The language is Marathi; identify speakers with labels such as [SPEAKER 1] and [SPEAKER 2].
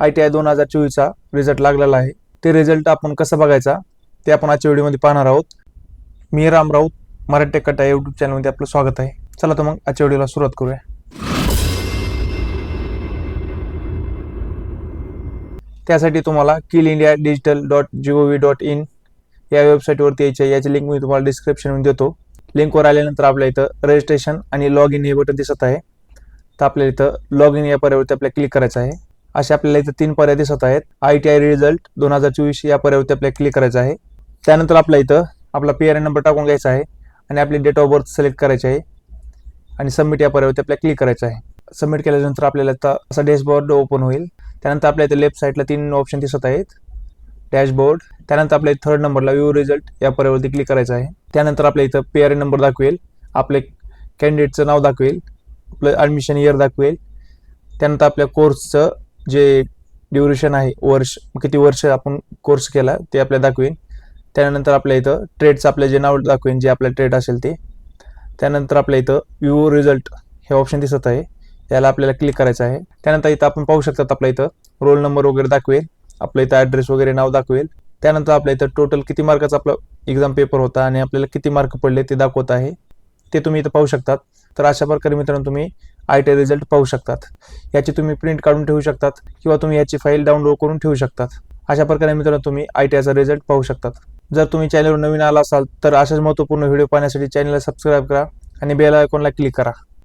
[SPEAKER 1] आय टी आय दोन हजार चोवीसचा रिझल्ट लागलेला आहे. ते रिझल्ट आपण कसं बघायचा ते आपण आजच्या व्हिडिओमध्ये पाहणार आहोत. मी राम राऊत मराठी टेक कट्टा यूट्यूब चॅनलमध्ये आपलं स्वागत आहे. चला तर मग आजच्या व्हिडिओला सुरुवात करूया. त्यासाठी तुम्हाला skill India digital dot G O V dot in या वेबसाईटवरती यायचे आहे. याची लिंक मी तुम्हाला डिस्क्रिप्शनमध्ये देतो. लिंकवर आल्यानंतर आपल्या इथं रजिस्ट्रेशन आणि लॉग इन हे बटन दिसत आहे. तर आपल्या इथं लॉग इन या पर्यावरती आपल्याला क्लिक करायचं आहे. असे आपल्याला इथं तीन पर्याय दिसत आहेत. आय टी आय रिझल्ट दोन हजार चोवीस या पर्यावरती आपल्याला क्लिक करायचं आहे. त्यानंतर आपल्या इथं आपला पी आर एन नंबर टाकून घ्यायचा आहे आणि आपली डेट ऑफ बर्थ सिलेक्ट करायची आहे. आणि सबमिट या पर्यावरती आपल्याला क्लिक करायचं आहे. सबमिट केल्यानंतर आपल्याला आता असा डॅशबोर्ड ओपन होईल. त्यानंतर आपल्या इथे लेफ्ट साईडला तीन ऑप्शन दिसत आहेत. डॅशबोर्ड त्यानंतर आपल्या थर्ड नंबरला व्यू रिझल्ट या पर्यावरती क्लिक करायचं आहे. त्यानंतर आपल्या इथं पी आर एन नंबर दाखवेल. आपले कॅन्डिडेटचं नाव दाखवेल. आपलं ॲडमिशन इयर दाखवेल. त्यानंतर आपल्या कोर्सचं जे ड्युरेशन आहे वर्ष किती वर्ष आपण कोर्स केला ते आपल्याला दाखवेन. त्यानंतर आपल्या इथं ट्रेडचं आपलं जे नाव दाखवेन जे आपलं ट्रेड असेल ते. त्यानंतर आपल्या इथं व्ह्यू रिझल्ट हे ऑप्शन दिसत आहे. याला आपल्याला क्लिक करायचं आहे. त्यानंतर इथं आपण पाहू शकतात आपल्या इथं रोल नंबर वगैरे दाखवेल. आपल्या इथं ॲड्रेस वगैरे नाव दाखवेल. त्यानंतर आपल्या इथं टोटल किती मार्काचा आपलं एक्झाम पेपर होता आणि आपल्याला किती मार्क पडले ते दाखवत आहे. ते तुम्ही इथं पाहू शकतात. तर अशा प्रकारे मित्रांनो तुम्ही आय टी रिझल्ट पाहू शकतात. याची तुम्ही प्रिंट काढून ठेवू शकतात किंवा तुम्ही याची फाईल डाउनलोड करून ठेवू शकतात. अशा प्रकारे मित्रांनो तुम्ही आय टी आयचा रिझल्ट पाहू शकतात. जर तुम्ही चॅनलवर नवीन आला असाल तर अशाच महत्त्वपूर्ण व्हिडिओ पाहण्यासाठी चॅनलला सबस्क्राईब करा आणि बेल आयकॉनला क्लिक करा.